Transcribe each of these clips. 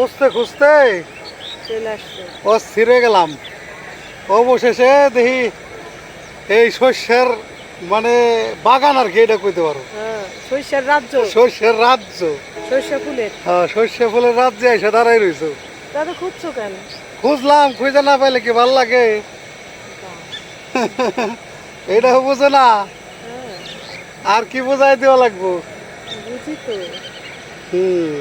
খুঁজতে খুঁজতে অস্থির হয়ে গেলাম। অবশেষে দেখি এই শস্যের মানে বাগান আর কি এটা কইতে পারো। হ্যাঁ সরিষার রাজ্য। শস্যের রাজ্য। ফুলের। হ্যাঁ শস্য ফুলের রাজ্যে এসে দাঁড়াই খুঁজছো কেন? খুঁজলাম খুঁজে না পাইলে কি ভালো লাগে? এটা বুঝো না। হ্যাঁ। আর কি বোঝাই দেওয়া লাগবো? বুঝি তো। হুম।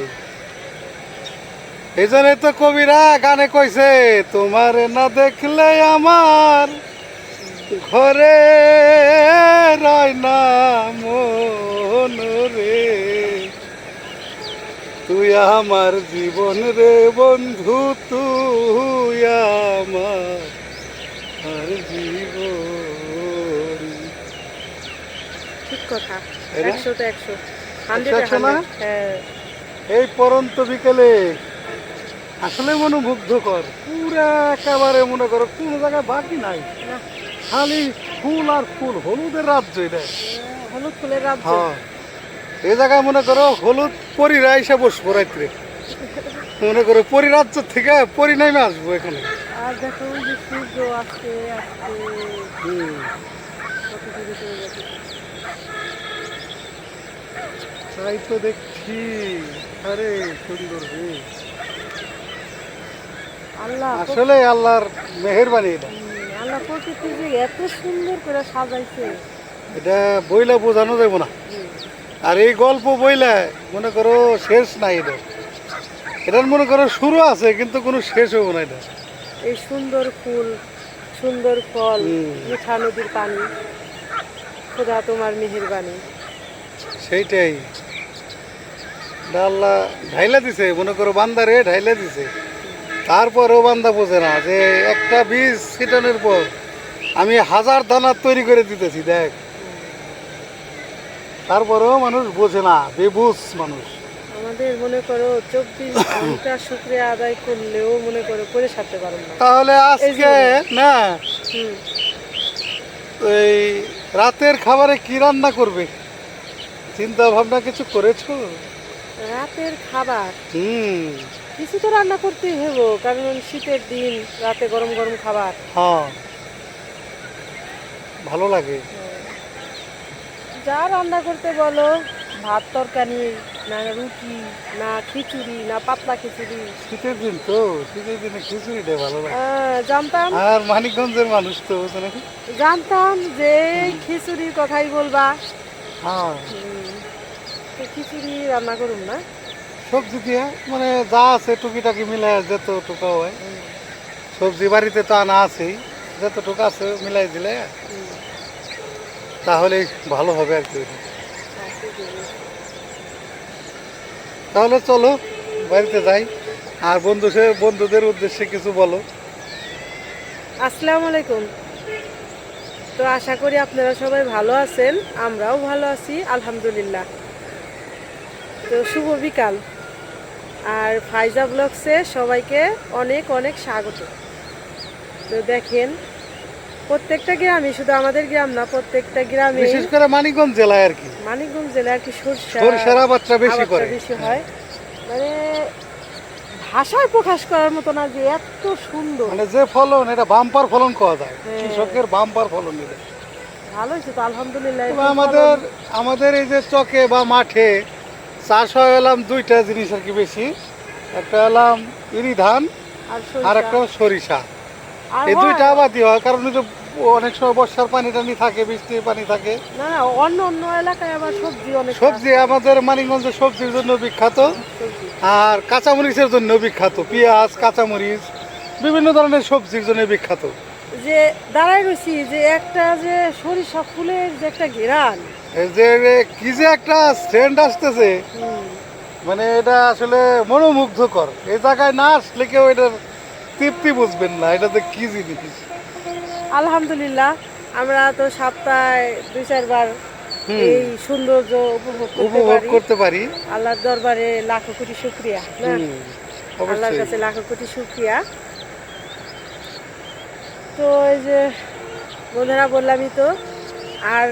এই জন্য তো কবিরা গানে কইছে তোমার না দেখলে আমার ঘরে রয় না মন রে তুই আমার জীবন রে বন্ধু তুই আমার আর জীবন ঠিক কথা? একশো তো একশো? হ্যাঁ এই পরন্ত বিকেলে আসলে মনোমুগ্ধকর। পুরা একেবারে মনে করো কোনো জায়গায় বাকি নাই। খালি ফুল আর ফুল হলুদের রাজ্য এটা। হলুদ ফুলের রাজ্য। হ্যাঁ। এই জায়গায় মনে করো হলুদ পরিরা এসে বসবো রাত্রে। মনে করো পরিরাজ্য থেকে পরি পরিণামে আসব এখানে। আর দেখো যে সূর্য তাই তো দেখছি। আরে সুন্দর রে। আল্লাহ আসলে আল্লাহর মেহেরবানি এটা। আল্লাহ প্রকৃতি যে এত সুন্দর করে সাজাইছে। এটা বইলে বোঝানো যাব না। আর এই গল্প বইলে মনে করো শেষ নাই এটা। এটার মনে করো শুরু আছে কিন্তু কোনো শেষ হব না এটা। এই সুন্দর ফুল সুন্দর ফল। মিঠা নদীর পানি খোদা তোমার মেহেরবানি। সেইটাই। আল্লাহ ঢাইলা দিছে মনে করো বান্দারে ঢাইলা দিছে। তারপরেও বান্দা বোঝে না যে একটা বীজ ছিটানোর পর আমি হাজার দানা তৈরি করে দিতেছি দেখ। তারপরেও মানুষ বোঝে না বেবুজ মানুষ। আমাদের মনে করো চব্বিশ ঘণ্টা শুক্রিয়া আদায় করলেও মনে করো করে সারতে পারো না। তাহলে আজকে না এই রাতের খাবারে কি রান্না করবে? চিন্তা ভাবনা কিছু করেছ? রাতের খাবার? হুম। কিছু তো রান্না করতেই হব কারণ শীতের দিন রাতে গরম গরম খাবার। হ্যাঁ। ভালো লাগে। যা রান্না করতে বলো ভাত তরকারি না রুটি না খিচুড়ি না পাতলা খিচুড়ি। শীতের দিন তো শীতের দিনে খিচুড়িটা ভালো লাগে। জানতাম। আর মানিকগঞ্জের মানুষ তো জানতাম যে খিচুড়ির কথাই বলবা। হ্যাঁ। খিচুড়ি রান্না করুন না? সবজি দিয়ে মানে যা আছে টুকিটাকি মিলাই যত টুকা হয়। সবজি বাড়িতে তো আনা আছেই যত টুকা আছে মিলাই দিলে। হুম, তাহলে ভালো হবে আর কি। তাহলে চলো বাড়িতে যাই। আর বন্ধু বন্ধুদের উদ্দেশ্যে কিছু বলো। আসসালামু আলাইকুম। তো আশা করি আপনারা সবাই ভালো আছেন আমরাও ভালো আছি আলহামদুলিল্লাহ। তো শুভ বিকাল। আর ফাইজা ব্লগসে সবাইকে অনেক অনেক স্বাগত। তো দেখেন প্রত্যেকটা গ্রামে শুধু আমাদের গ্রাম না প্রত্যেকটা গ্রামে বিশেষ করে মানিকগঞ্জ জেলায় আর কি। মানিকগঞ্জ জেলায় আর কি সরষা সরিষার আবাদটা বেশি করে। বেশি হয়। মানে ভাষায় প্রকাশ করার মতো না যে এত সুন্দর। মানে যে ফলন এটা বাম্পার ফলন পাওয়া যায়। হ্যাঁ। কৃষকের বাম্পার ফলন এটা। ভালো তো আলহামদুলিল্লাহ। আমাদের আমাদের এই যে চকে বা মাঠে চাষ হয় এলাম দুইটা জিনিস আর কি বেশি। একটা এলাম ইরি ধান আর। একটা সরিষা। এই দুইটা আবাদই হয় কারণ অনেক সময় বর্ষার পানি টানি থাকে বৃষ্টির পানি থাকে। না অন্য অন্য এলাকায় আবার সবজি অনেক সবজি আমাদের মানিকগঞ্জে সবজির জন্য বিখ্যাত। আর কাঁচামরিচের জন্য বিখ্যাত। পেঁয়াজ কাঁচামরিচ বিভিন্ন ধরনের সবজির জন্য বিখ্যাত। যে দাঁড়াই রয়েছি যে একটা যে সরিষা ফুলের যে একটা ঘেরান যে কি যে একটা ট্রেন্ড আসতেছে। মানে এটা আসলে মনোমুগ্ধকর। এই জায়গায় না আসলে কেউ এটার তৃপ্তি বুঝবেন না এটা যে কি জিনিস? আলহামদুলিল্লাহ আমরা তো সপ্তাহে দুই চারবার এই সৌন্দর্য উপভোগ করতে পারি। আল্লাহর দরবারে লাখো কোটি শুক্রিয়া আল্লাহর কাছে লাখো কোটি শুক্রিয়া। তো এই যে বন্ধুরা বললামই তো আর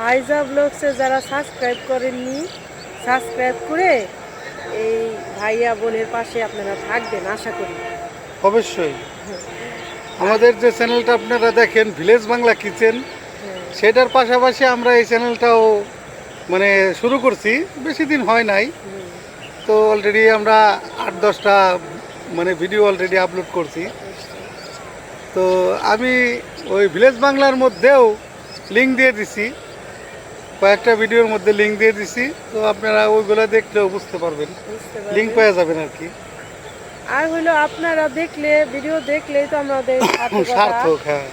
ফাইজা ব্লগসে যারা সাবস্ক্রাইব করেননি সাবস্ক্রাইব করে এই ভাইয়া বোনের পাশে আপনারা থাকবেন আশা করি। অবশ্যই। আমাদের যে চ্যানেলটা আপনারা দেখেন ভিলেজ বাংলা কিচেন হ্যাঁ, সেটার পাশাপাশি আমরা এই চ্যানেলটাও মানে শুরু করছি বেশি দিন হয় নাই। তো অলরেডি আমরা আট দশটা মানে ভিডিও অলরেডি আপলোড করছি। তো আমি ওই ভিলেজ বাংলার মধ্যেও লিঙ্ক দিয়ে দিছি। কয়েকটা ভিডিওর মধ্যে লিঙ্ক দিয়ে দিছি তো আপনারা ওইগুলো দেখলেও বুঝতে পারবেন। লিঙ্ক। পেয়ে যাবেন আর কি। আর হলো আপনারা দেখলে ভিডিও দেখলেই তো আমাদের। সার্থক হ্যাঁ।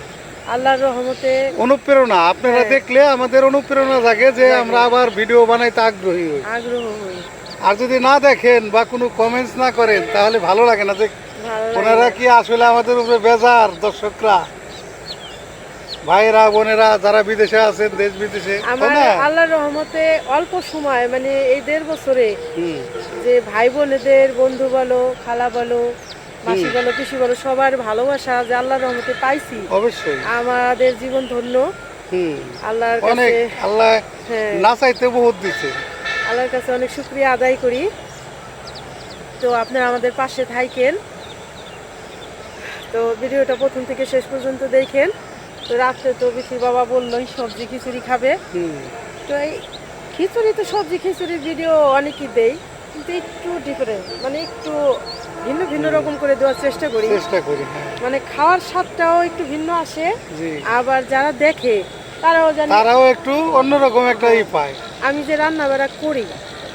আল্লাহর রহমতে অনুপ্রেরণা আপনারা হ্যাঁ। দেখলে আমাদের অনুপ্রেরণা জাগে যে আমরা আবার ভিডিও বানাইতে আগ্রহী হই। আগ্রহ হই। আর যদি না দেখেন বা কোনো কমেন্টস না করেন তাহলে ভালো লাগে না যে ওনারা কি আসলে আমাদের উপরে বেজার দর্শকরা? ভাইরা বোনেরা যারা বিদেশে আছেন দেশ বিদেশে আমার আল্লাহর রহমতে অল্প সময় মানে এই দেড় বছরে যে ভাই বোনেদের বন্ধু বলো খালা বলো মাসি বলো পিসি বলো সবার ভালোবাসা যে আল্লাহর রহমতে পাইছি অবশ্যই। আমাদের জীবন ধন্য। আল্লাহর কাছে আল্লাহ হ্যাঁ। না চাইতে বহুত দিচ্ছে আল্লাহর কাছে অনেক শুক্রিয়া আদায় করি। তো আপনারা আমাদের পাশে থাকেন তো ভিডিওটা প্রথম থেকে শেষ পর্যন্ত দেখেন। তো রাত্রে তো বিশির বাবা বললোই সবজি খিচুড়ি খাবে। তো এই খিচুড়ি তো সবজি খিচুড়ির ভিডিও অনেকই দেই কিন্তু একটু ডিফারেন্ট মানে একটু ভিন্ন ভিন্ন রকম করে দেওয়ার চেষ্টা করি। চেষ্টা করি হ্যাঁ। মানে খাওয়ার স্বাদটাও একটু ভিন্ন আসে আবার যারা দেখে তারাও জানে তারাও একটু অন্যরকম একটা ই পায়। আমি যে রান্না বাড়া করি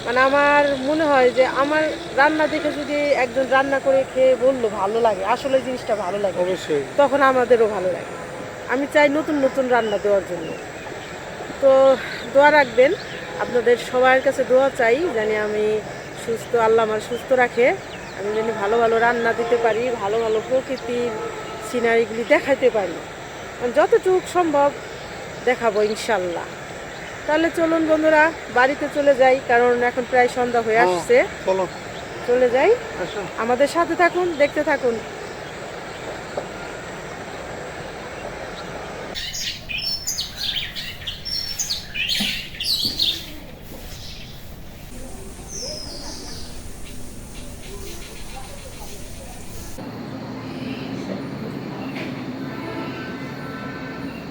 মানে আমার মনে হয় যে আমার রান্না দেখে যদি একজন রান্না করে খেয়ে বলল ভালো লাগে আসলে জিনিসটা ভালো লাগে অবশ্যই। তখন আমাদেরও ভালো লাগে। আমি চাই নতুন নতুন রান্না দেওয়ার জন্য। তো দোয়া রাখবেন আপনাদের সবার কাছে দোয়া চাই জানি আমি সুস্থ আল্লাহ আমার সুস্থ রাখে। আমি জানি ভালো ভালো রান্না দিতে পারি ভালো ভালো প্রকৃতির সিনারিগুলি দেখাতে পারি। যতটুকু সম্ভব দেখাবো ইনশাল্লাহ তাহলে চলুন বন্ধুরা বাড়িতে চলে যাই কারণ এখন প্রায় সন্ধ্যা হয়ে হ্যাঁ, আসছে। চলে যাই। আমাদের সাথে থাকুন দেখতে থাকুন।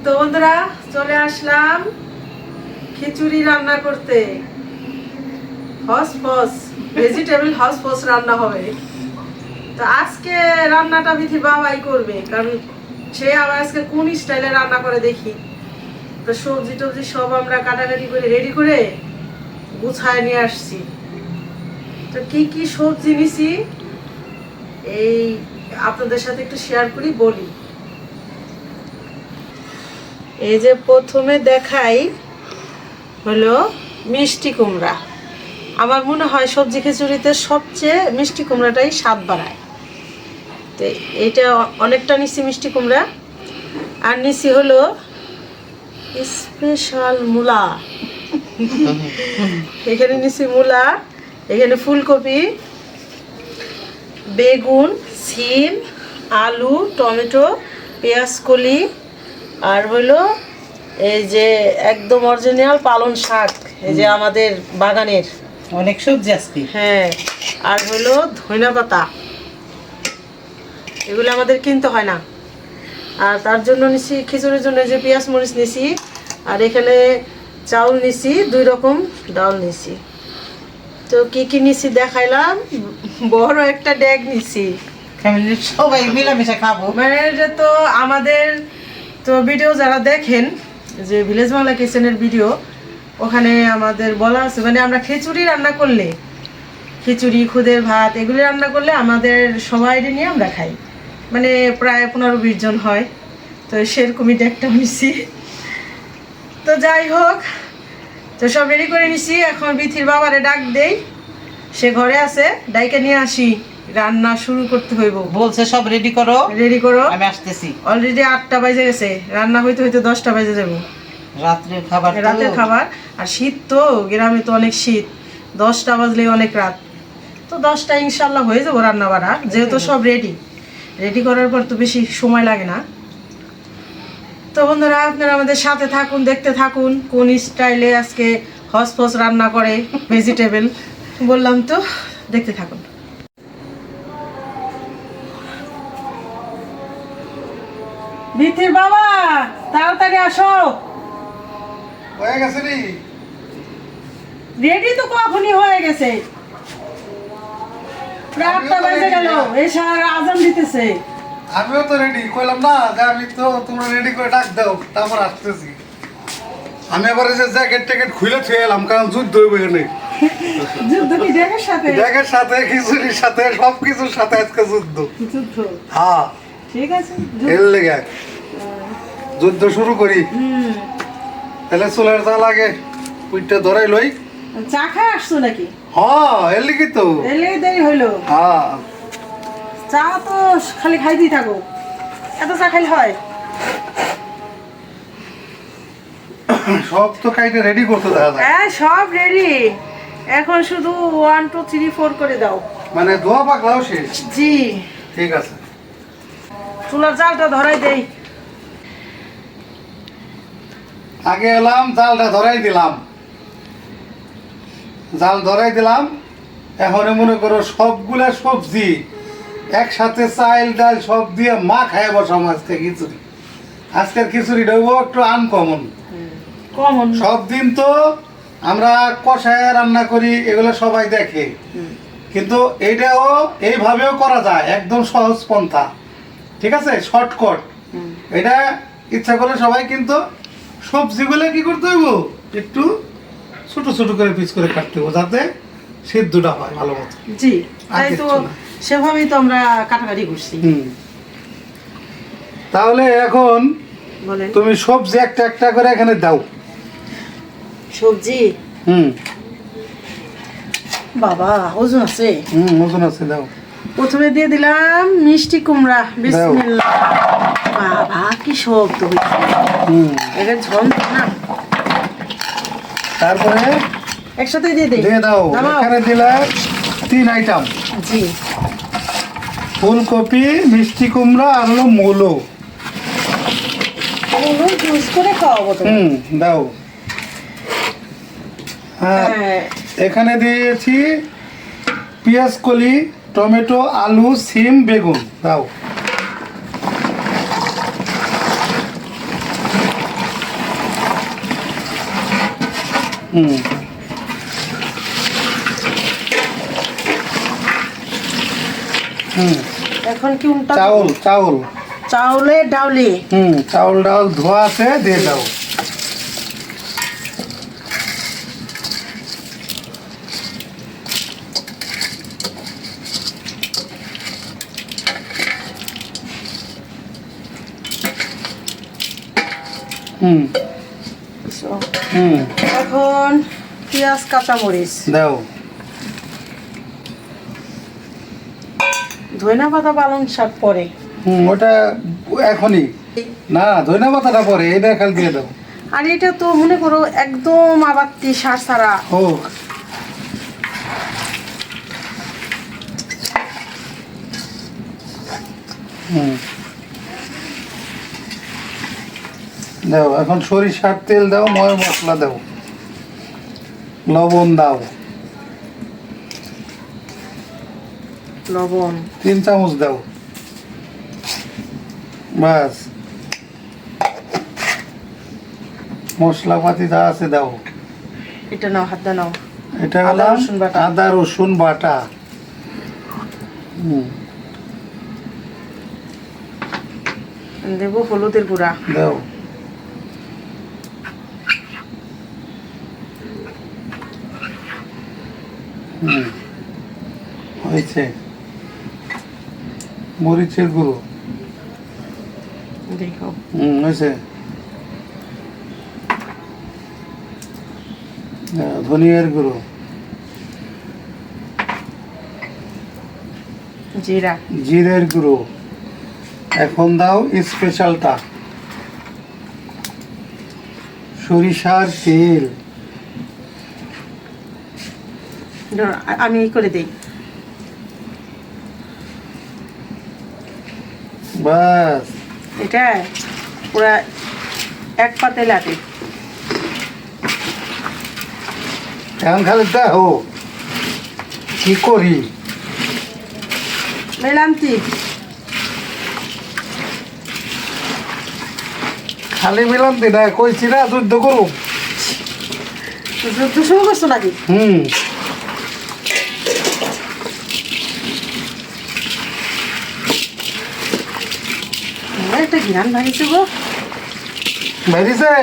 তো বন্ধুরা, চলে আসলাম খিচুড়ি রান্না করতে। হসপস ভেজিটেবল হসপস রান্না হবে। তো আজকে রান্নাটা বিধি বাবাই করবে, কারণ সে আবার আজকে কোন স্টাইলে রান্না করে দেখি। তো সবজি টবজি সব আমরা কাটাকাটি করে রেডি করে গুছায় নিয়ে আসছি। তো কি কি সবজি নিছি, এই আপনাদের সাথে একটু শেয়ার করি, বলি। এই যে প্রথমে দেখাই হলো মিষ্টি কুমড়া। আমার মনে হয় সবজি খিচুড়িতে সবচেয়ে মিষ্টি কুমড়াটাই স্বাদ বাড়ায়। তো এইটা অ- অনেকটা নিচ্ছি মিষ্টি কুমড়া। আর নিচ্ছি হলো স্পেশাল মূলা। এখানে নিচ্ছি মূলা, এখানে ফুলকপি, বেগুন, সিম, আলু, টমেটো পেঁয়াজ কলি আর হলো এই যে একদম অরিজিনাল পালন শাক এই যে আমাদের বাগানের। অনেক সবজি আজকে। হ্যাঁ আর হলো ধনিয়া পাতা। এগুলো আমাদের কিনতে হয় না। আর তার জন্য নিছি খিচুড়ির জন্য যে পেঁয়াজ মরিচ নিছি আর এখানে চাউল নিছি দুই রকম ডাল নিছি। তো কি কি নিছি দেখাইলাম? বড় একটা ড্যাগ নিছি। ফ্যামিলির সবাই মিলামিশা খাব। মানে এটা তো আমাদের তো ভিডিও যারা দেখেন, যে ভিলেজ বাংলা কিচেনের ভিডিও ওখানে আমাদের বলা আছে মানে আমরা খিচুড়ি রান্না করলে, খিচুড়ি, খুদের ভাত, এগুলি রান্না করলে আমাদের সবাই নিয়ে আমরা খাই। মানে প্রায় পনেরো বিশ জন হয়, তো সেরকমই একটা নিছি তো যাই হোক, তো সব রেডি করে নিছি, এখন বিথির বাবারে ডাক দেই, সে ঘরে আছে, ডাইকে নিয়ে আসি। রান্না শুরু করতে হইব। বলছে সব রেডি করো। রেডি করো। আমি আসতেছি। অলরেডি আটটা বাজে গেছে। রান্না হইতে হইতে দশটা বাজে যাব। রাত্রে খাবার। রাতের খাবার। আর শীত তো গ্রামে তো অনেক শীত। দশটা বাজলে অনেক রাত। তো দশটা ইনশাল্লাহ হয়ে যাব রান্না বাড়া। যেহেতু সব রেডি রেডি করার পর তো বেশি সময় লাগে না। তো বন্ধুরা আপনারা আমাদের সাথে থাকুন দেখতে থাকুন কোন স্টাইলে আজকে হসপস রান্না করে ভেজিটেবল বললাম তো দেখতে থাকুন। বিথির বাবা তাড়াতাড়ি আসো। হয়ে গেছে নি? রেডি তো কখনই হয়ে গেছে। প্রায় বেজে গেল এসে আজান দিতেছে। আমিও তো রেডি কইলাম না যে আমি তো তোমরা রেডি করে ডাক দাও তারপর আসতেছি। আমি আবার যে জ্যাকেট ট্যাকেট খুলে থুয়ে এলাম কারণ যুদ্ধ হইবে এখানে। যুদ্ধ কি ড্যাগের সাথে? ব্যাগের সাথে খিচুড়ির সাথে সব কিছুর সাথে আজকে যুদ্ধ। যুদ্ধ। হ্যাঁ। ঠিক আছে এর লেগে। যুদ্ধ শুরু করি। হুম। তাহলে চুলের জাল লাগে উইটটা ধরাই লই। চা খায় আসছো নাকি? হ্যাঁ এর লিগি তো? এলে দেরি হইল। হ্যাঁ। চা তো খালি খাইতেই থাকো। এত চা খাইলে হয়? সব তো কাইটে রেডি করতে যায় হ্যাঁ সব রেডি এখন শুধু ওয়ান টু থ্রি ফোর করে দাও। মানে ধোয়া পাকলাও শেষ? জি। ঠিক আছে। চুলার জালটা ধরাই দেই। আগে এলাম জালটা ধরাই দিলাম। জাল ধরাই দিলাম। এখন মনে করো সবগুলো সবজি একসাথে চাল ডাল সব দিয়ে মা খায় বসাম আজকে খিচুড়ি। আজকের খিচুড়িটা হইব একটু আনকমন কমন সব দিন তো আমরা কষায় রান্না করি এগুলো সবাই দেখে। কিন্তু এটাও এইভাবেও করা যায় একদম সহজ পন্থা। ঠিক আছে? শর্টকট। এটা ইচ্ছা করলে সবাই কিন্তু সবজিগুলো কি করতে হইব? একটু ছোট ছোট করে পিস করে কাটতে হইব যাতে সিদ্ধটা হয় ভালো মতো। জি তাই তো সেভাবেই তো আমরা কাটাকাটি করছি। হুম। তাহলে এখন তুমি সবজি একটা একটা করে এখানে দাও। সবজি? হুম। বাবা ওজন আছে। হুম ওজন আছে দাও। প্রথমে দিয়ে দিলাম মিষ্টি কুমড়া। বিসমিল্লাহ। বাবা কি শব্দ এটা তারপরে একসাথে দিয়ে দেই। দিয়ে দাও। এখানে দিলে তিন আইটেম। জি। ফুলকপি মিষ্টি কুমড়া আর হলো মূলো। ওগুলো জুস করে খাওয়াবো তো হুম দাও। হ্যাঁ হ্যাঁ। এখানে দিয়েছি পেঁয়াজ কলি টমেটো আলু সিম বেগুন। দাও। হুম। হুম। এখন কি চাউল চাউল। চাউলে ডাউলি। হুম চাউল ডাউল ধোয়া আছে দিয়ে দাও। হুম। হুম। এখন পেঁয়াজ কাঁচামরিচ। দাও। ধনিয়া পাতা পালং শাক পরে। হুম ওটা এখনই। না ধনিয়া পাতাটা পরে এটা খালি দিয়ে দাও। আর এটা তো মনে করো একদম আবাত্তি সার সারা হোক হুম। দাও এখন সরিষার তেল দাও ময় মশলা দাও। লবণ দাও। লবণ। তিন চামচ দাও। বাস মশলাপাতি যা আছে দাও। এটা নাও হাত নাও। এটা আদা হলো রসুন বাটা। আদা রসুন বাটা। দেবো হলুদের গুঁড়া। দাও। হয়েছে। মরিচের গুঁড়ো। হুম হয়েছে। ধনিয়ার গুঁড়ো। জিরা। জিরের গুঁড়ো। এখন দাও স্পেশালটা সরিষার তেল ধরো, আ- আমি করে দিই। বাস। এটা পুরা এক পাতে লাগে এখন খালি দেখো কি করি? মেলান্তি। খালি মিলান দিনা কইছি না যুদ্ধ করুম যুদ্ধ শুরু করছ নাকি? হুম। ঘিরান ভাঙিছে গো। বেরিয়েছে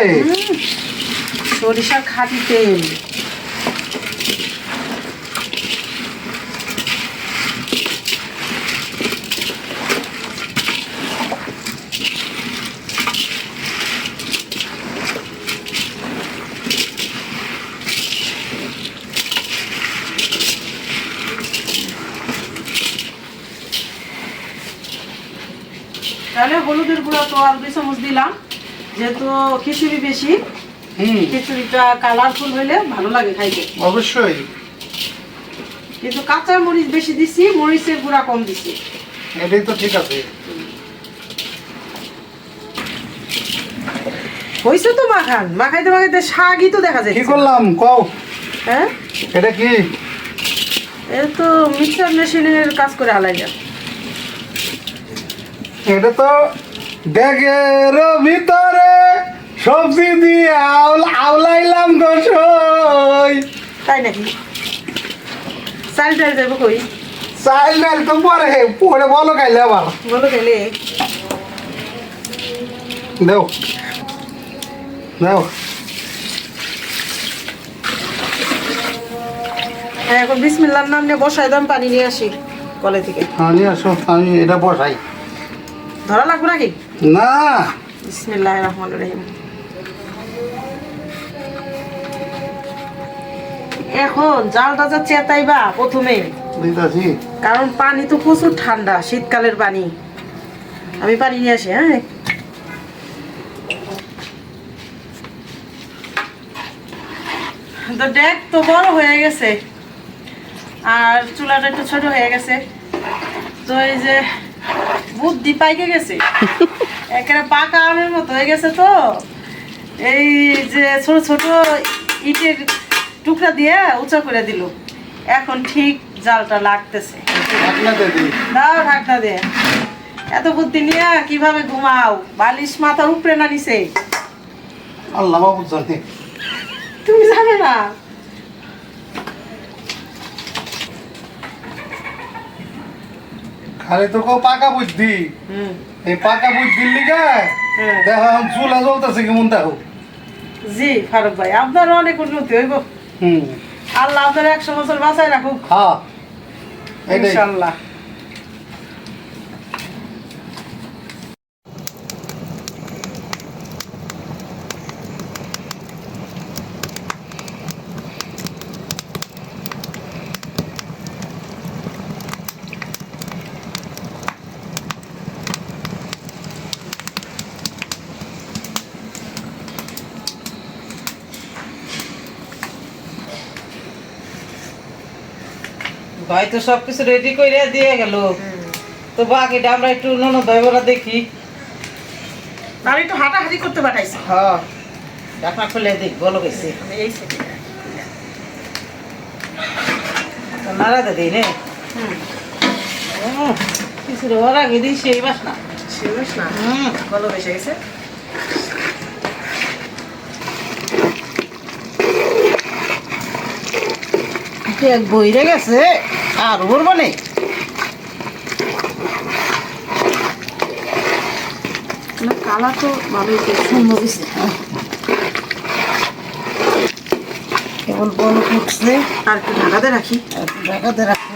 সরিষা খাটি তেল তাহলে হলুদের গুঁড়া তো আর দুই চামচ দিলাম যেহেতু খিচুড়ি বেশি খিচুড়িটা কালারফুল হইলে ভালো লাগে খাইতে। অবশ্যই। কিন্তু কাঁচা মরিচ বেশি দিছি মরিচের গুঁড়া কম দিছি। এটাই তো ঠিক আছে। হয়েছে তো মাখান। মাখাইতে মাখাইতে শাকই তো দেখা যায় কি করলাম? কও। হ্যাঁ? এটা কি? এ তো মিক্সার মেশিনের কাজ করে হালাই যা এটা তো ড্যাগের ভিতরে সবজি দিয়ে আউল আউলাইলাম গোসই তাই নাকি? চাল টাল যাব কই? চাইল ডাল তো পরে পরে বলো খাইলে আবার। বলো গেলে দেও। দেও। হ্যাঁ এখন বিসমিল্লার নাম নিয়ে বসাই দাম পানি নিয়ে আসি কলে থেকে হ্যাঁ নিয়ে আসো আমি এটা বসাই। ধরা লাগবে নাকি? না। বিসমিল্লাহ রহমান রহিম এখন জালটা যা চেতাইবা প্রথমে। কারণ পানি তো প্রচুর ঠান্ডা শীতকালের পানি। আমি পানি নিয়ে আসি হ্যাঁ? তো ডেক তো বড় হয়ে গেছে। আর চুলাটা একটু ছোট হয়ে গেছে। তো এই যে বুদ্ধি পাইকে গেছে। একেবারে পাকা আমের মতো হয়ে গেছে তো। এই যে ছোট ছোট ইটের টুকরা দিয়ে উঁচা করে দিল। এখন ঠিক জালটা লাগতেছে। দাও ঢাকনা দে এত বুদ্ধি নিয়ে কীভাবে ঘুমাও? বালিশ মাথার উপরে না নিছে আল্লাহ বাবু জানে। তুমি জানো না? খালি তো পাকা বুদ্ধি। হুম। এই পাকা বুঝ দিল্লি হ্যাঁ। দেখো এখন চুলা জ্বলতেছে কেমন দেখো? জি ফারুক ভাই আপনার অনেক উন্নতি হইব। হুম। আল্লাহ আপনার একশো বছর বাঁচায় রাখুক। হ্যাঁ। ইনশাল্লাহ ভাই তো সব কিছু রেডি করে দিয়ে গেল। তো বাকিটা আমরা একটু ননদ ভাই বোরা দেখি। আর একটু হাঁটাহাঁটি করতে পাঠাইছি। হ্যাঁ ঢাকনা খুলে দিক বলো গেছি। নাড়া দে দিই নে। কিছু ওর আগে দিই সেই বাস না। শিরিষ না। হুম। ভালো বেসে গেছে এক বইরে গেছে। আর উড়বো নেই কালা তো ভালোই সুন্দর কেবল বল ফুটছে আর একটু ঢাকাতে রাখি। আর ঢাকাতে রাখো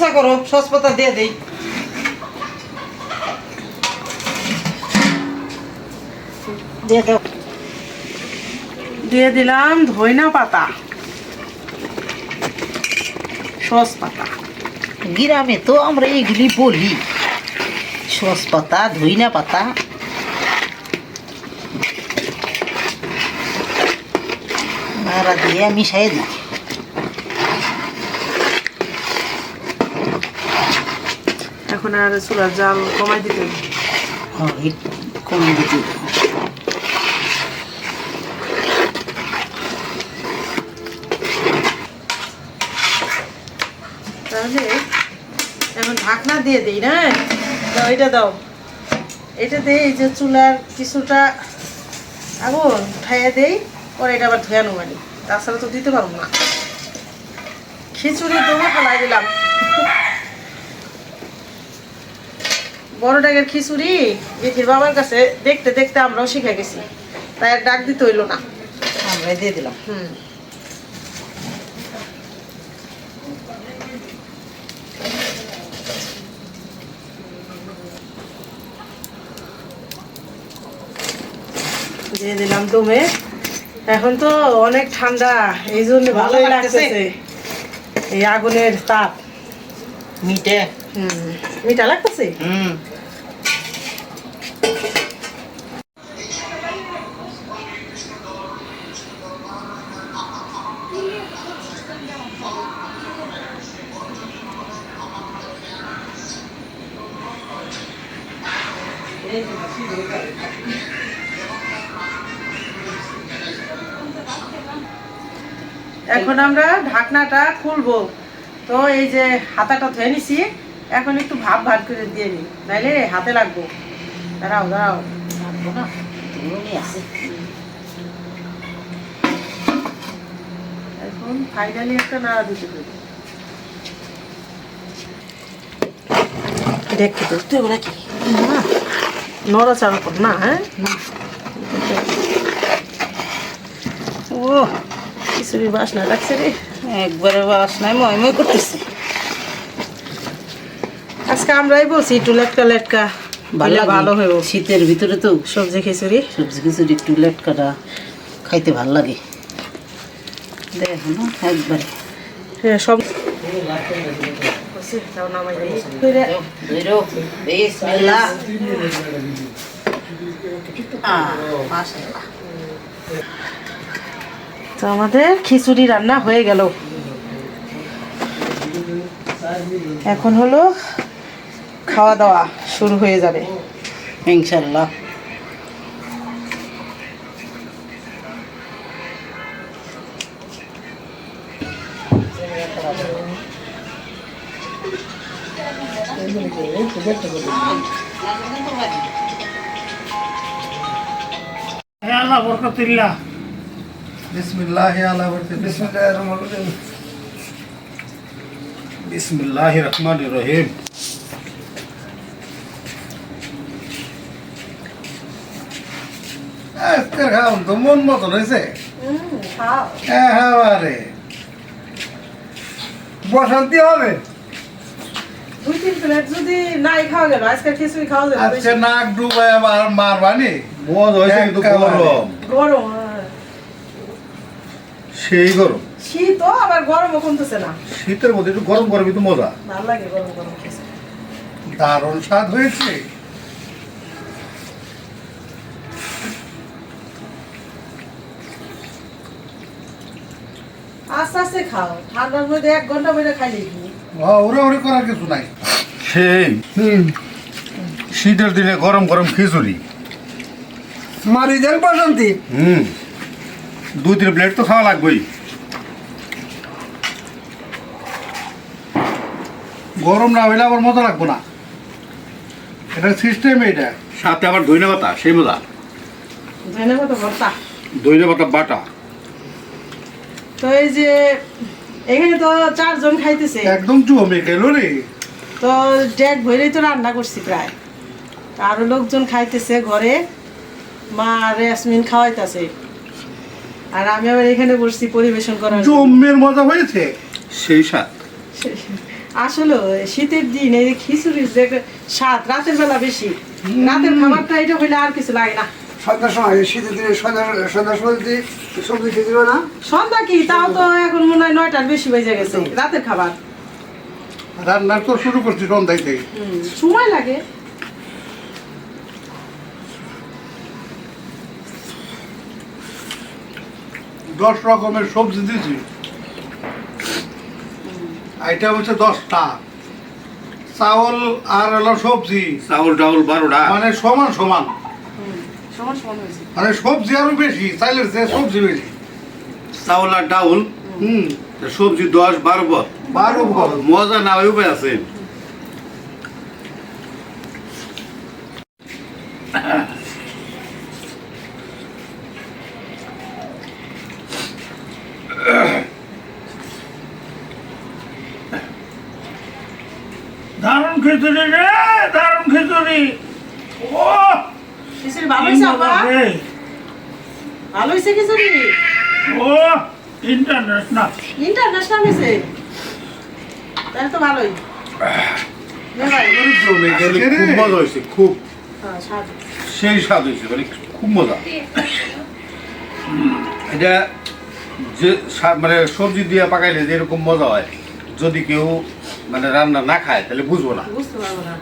পোষা করো সসপাতা দিয়ে দেই। দিয়ে দাও। দিয়ে দিলাম ধইনা পাতা। সস পাতা। গ্রামে তো আমরা এগুলি বলি। সস পাতা ধইনা পাতা। মারা দিয়ে মিশাই দিই। এখন আর চুলার জাল কমাই দিতে হবে। ও হিট কম দিতে তাহলে এখন ঢাকনা দিয়ে দিই না? দাও এটা দাও। এটা দিয়ে এই যে চুলার কিছুটা আগুন উঠাইয়া দেই পরে এটা আবার ধুয়া নেবানি তাছাড়া তো দিতে পারব না। খিচুড়ি দমে ফেলাই দিলাম। বড় ডাকের খিচুড়ি বিথির বাবার কাছে দেখতে দেখতে আমরাও শিখে গেছি। তাই আর ডাক দিতে হইল না। আমরা দিয়ে দিলাম। হুম। দিয়ে দিলাম দমে। এখন তো অনেক ঠান্ডা এই জন্য ভালোই লাগতেছে। লাগতেছে। এই আগুনের তাপ। মিটে হুম। মিঠা লাগতেছে? হুম। এখন আমরা ঢাকনাটা খুলবো। তো এই যে হাতাটা ধুয়ে নিছি এখন একটু ভাব ভাত করে দিয়ে নিই। নাইলে হাতে লাগবো। দাঁড়াও দাঁড়াও। লাগবো না? আছে। এখন ফাইনালি একটা নাড়া দিতে দেবো দেখতে তো তুই ওরা কি? নড়াচড়া কর না হ্যাঁ? ও খিচুড়ি বাসনা লাগছে রে একবারে বাস নাই মই মই করতেছি। আজকে আমরাই বলছি একটু লেটকা লেটকা ভালো ভালো ভালো হইব। শীতের ভিতরে তো সবজি খিচুড়ি। সবজি খিচুড়ি একটু লেট কাটা খাইতে ভালো লাগে। দেখো না একবারে। হ্যাঁ সব বিসমিল্লাহ। তো আমাদের খিচুড়ি রান্না হয়ে গেল। এখন হলো খাওয়া দাওয়া শুরু হয়ে যাবে ইনশাল্লাহ আল্লাহ বরকতুল্লাহ বিসমিল্লাহ আল্লাহ বরকতুল্লাহ বিসমিল্লাহ রহমান রহিম। আজকের খাওয়ান তো মন মতন হয়েছে? খাও। এবারে বসন্তি হবে? দুই তিন প্লেট যদি নাই খাওয়া গেল আজকে খিচুড়ি খাওয়া যাবে আজকে নাক ডুবাই আবার মারবানি? মজ হয়েছে কিন্তু গরম। গরম হ্যাঁ। সেই গরম। শীতও আবার গরমও কমতেছে না। শীতের মধ্যে একটু গরম গরম কিন্তু মজা। ভালো লাগে গরম গরম দারুণ স্বাদ হয়েছে। আস্তে আস্তে খাও। ঠান্ডার মধ্যে এক ঘণ্টা বেড়ে খাইলে কি? ওরে ওরে করার কিছু নাই। সেই শীতের দিনে গরম গরম খিচুড়ি। মারি দেন বসন্তি হুম। দুই তিন প্লেট তো খাওয়া লাগবেই। গরম না হইলে আবার মজা লাগবো না। এটা সিস্টেম এটা সাথে আবার দইনা পাতা সেই মজা। দইনা পাতা বাটা। তো এই যে এখানে তো চারজন খাইতেছে। একদম জমে গেল রে। তো ডেক ভরেই তো রান্না করছি প্রায়। আরও লোকজন খাইতেছে ঘরে। মা আর ইয়াসমিন খাওয়াইতেছে। আর আমি আবার এখানে বসছি পরিবেশন করার জন্য। জমের মজা হয়েছে? সেই স্বাদ। আসলে শীতের দিন এই খিচুড়ির যে স্বাদ রাতের বেলা বেশি। রাতের খাবারটা এটা হইলে আর কিছু লাগে না। সন্ধ্যার সময় শীতের দিনে সন্ধ্যা সন্ধ্যার সময় যদি সবজি খেতে না? সন্ধ্যা কি? তাও তো এখন মনে হয় নয়টার বেশি বেজে গেছে রাতের খাবার। রান্নার তো শুরু করছি সন্ধ্যাইতে হুম, সময় লাগে। দশ রকমের সবজি দিয়েছি। আইটেম হচ্ছে দশটা। চাউল আর হলো সবজি। চাউল টাউল বারোটা। মানে সমান সমান। সমান সমান হয়েছে। মানে সবজি আরও বেশি চাইলের চেয়ে সবজি বেশি। চাউল আর ডাউল? হুম। সবজি দশ বারো পথ বারো বল। মজা না উপায় আছে দারুণ খিচুড়ি রে দারুণ খিচুড়ি ও খিচুড়ি ভালো হয়েছে আপা বাপরে, ভালো হয়েছে খিচুড়ি ও ইন্টারন্যাশনাল ইন্টারন্যাশনাল হয়েছে তাহলে তো ভালোই। খুব মজা হয়েছে খুব। হ্যাঁ, সেই স্বাদ হয়েছে মানে খুব মজা। এটা যে মানে সবজি দিয়ে পাকাইলে যেরকম মজা হয় যদি কেউ মানে রান্না না খায় তাহলে বুঝব না। বুঝতে পারব না।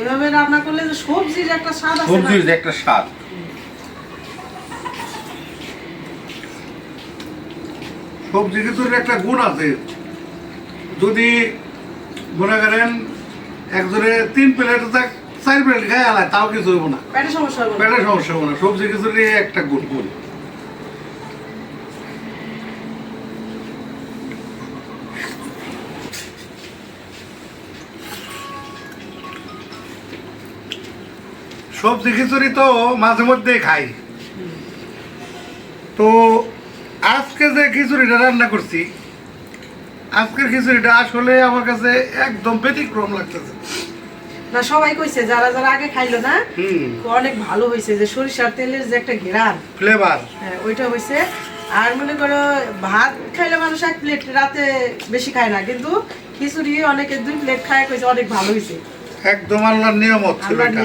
এভাবে রান্না করলে যে সবজির একটা স্বাদ আছে সবজির যে একটা স্বাদ। সবজি কিছুর একটা গুণ আছে। যদি মনে করেন একজনে তিন প্লেট দেখ চার প্লেট খায় আলায় তাও কিছু হবে না। পেটের সমস্যা হব না। সবজি কিছুর একটা গুণ গুণ। সবজি খিচুড়ি তো মাঝে মধ্যে খাই। তো আজকে যে খিচুড়িটা রান্না করছি আজকের খিচুড়িটা আসলে আমার কাছে একদম ব্যতিক্রম লাগতেছে। না সবাই কইছে যারা যারা আগে খাইলো না অনেক ভালো হয়েছে যে সরিষার তেলের যে একটা ঘেরান। ফ্লেভার হ্যাঁ ওইটা হয়েছে আর মনে করো ভাত খাইলে মানুষ এক প্লেট রাতে বেশি খায় না কিন্তু খিচুড়ি অনেকে দুই প্লেট খায় কইছে অনেক ভালো হয়েছে একদম আল্লাহর নিয়ামত ছিল এটা।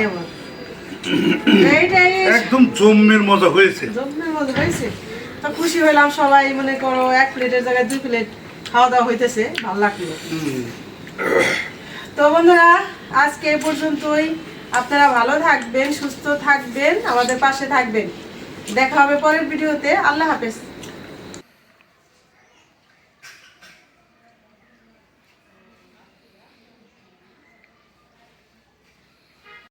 একদম জম্মের মজা হয়েছে। জন্মের মধ্যে হয়েছে। তো খুশি হইলাম, সবাই মনে করো এক প্লেটের জায়গায় দুই প্লেট খাওয়া দাওয়া হইতেছে, ভালো লাগল। তো বন্ধুরা, আজকে এই পর্যন্তই। আপনারা ভালো থাকবেন, সুস্থ থাকবেন, আমাদের পাশে থাকবেন। দেখা হবে পরের ভিডিওতে। আল্লাহ হাফেজ।